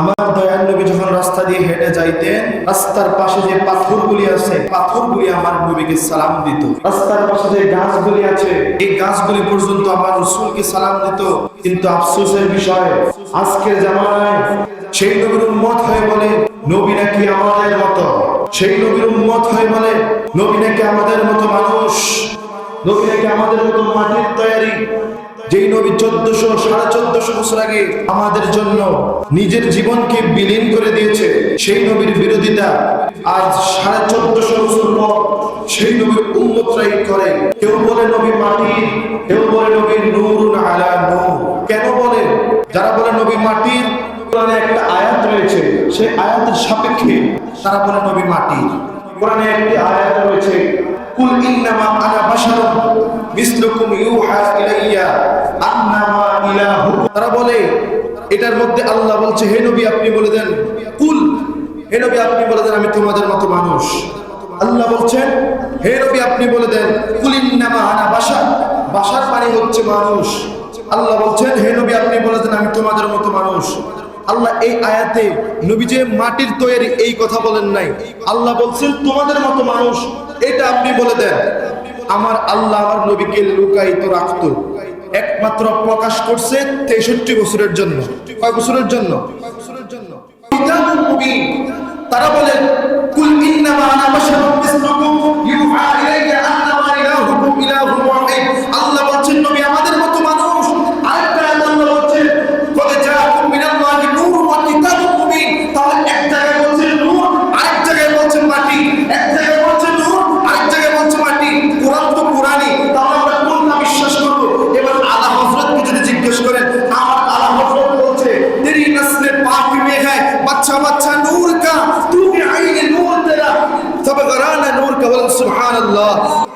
আমার দয়াল নবী যখন রাস্তা দিয়ে হেঁটে যাইতেন, রাস্তার পাশে যে পাথরগুলি আছে পাথরগুলি আমার নবীকে সালাম দিত। রাস্তার পাশে যে গাছগুলি আছে, এই গাছগুলি পর্যন্ত আমার রসুলকে সালাম দিত। কিন্তু আফসোসের বিষয়, আজকের জামানায় সেই নবীর উম্মত হয়ে বলে, নবী নাকি আমাদের মতো? সেই নবীর উম্মত হয়ে বলে, নবী নাকি আমাদের মতো মানুষ? নবী নাকি আমাদের মতো মাটির তৈরি যেই নবী চোদ্দশো, সাড়ে চোদ্দশো বছর আগে আমাদের জন্য নিজের জীবনকে বিলীন করে দিয়েছে, সেই নবীর বিরোধিতা আজ সাড়ে চোদ্দশো বছর পর সেই নবীর উন্মতরাই করে। কেউ বলে নবী মাটি, কেউ বলে নবী নূর আলা নূর। কেন বলে? যারা বলে নবী মাটির কোরআনে একটা আয়াত রয়েছে, সেই আয়াতের সাপেক্ষে তারা বলে নবী মাটির। কোরআনে একটি আয়াত রয়েছে, কুল ইন্নামা আনা বাশারুন, মিসলুকুম ইউহা ইলাইয়া। তারা বলে, এটার মধ্যে আল্লাহ বলছে, হে নবী, আপনি বলে দেন, কুল, হে নবী, আপনি বলে দেন, আমি তোমাদের মতো মানুষ। আল্লাহ বলছেন, হে আপনি বলে দেন বাশার বাশার মানে হচ্ছে মানুষ। আল্লাহ বলছেন, হে নবী, আপনি বলে দেন, আমি তোমাদের মতো মানুষ। আল্লাহ এই আয়াতে নবী যে মাটির তৈরি এই কথা বলেন নাই। আল্লাহ বলছেন, তোমাদের মতো মানুষ, এটা আপনি বলে দেন। আমার আল্লাহ আমার নবীকে লুকায়িত রাখতো। একমাত্র প্রকাশ করছে তেষট্টি বছরের জন্য। কয় বছরের জন্য? তারা বলে سمت نورك. تو بعين تلا تبغرانا نورك سبحان الله.